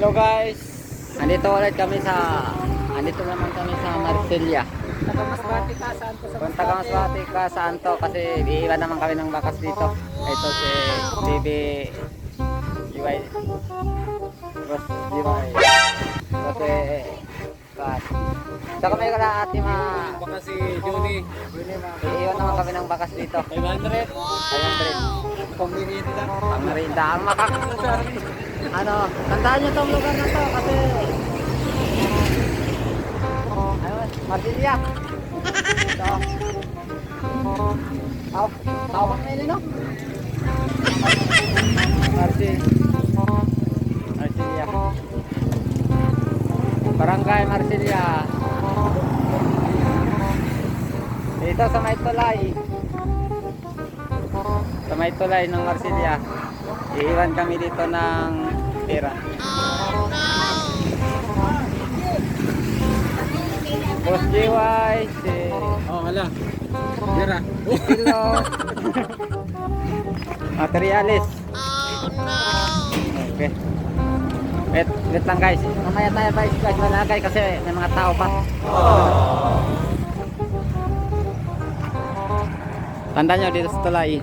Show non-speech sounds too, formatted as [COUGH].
Hello guys! Andito ulit kami sa andito naman kami sa Marsilia. Nakamasbati ka, saan sa Kung taga Masbate ka saan to kasi iiwan naman kami ng bakas dito. Ito si Bibi Jiway. Boss Jiway. Kasi Kat. Saka may kala ate ma Baka si Johnny. iiwan naman kami ng bakas dito. 500. Ayan, Fred. Pangmirinda. Ang narinda ang makak ano, tandaan nyo tong lugar na to kasi ayun, Marsilia. Ito. Taw, tawag na yun, no? Marsi. Marsilia. Barangay Marsilia. Dito sa may tulay. Sa may tulay ng Marsilia. Iiwan kami dito ng pera. Boss JY, si Oh, hala. Dira. Pilo, [LAUGHS] Materialis. Okay. Wait, wait lang guys. Mamaya tayo guys, guys malagay kasi may mga tao pa. Tanda nyo dito sa tulay.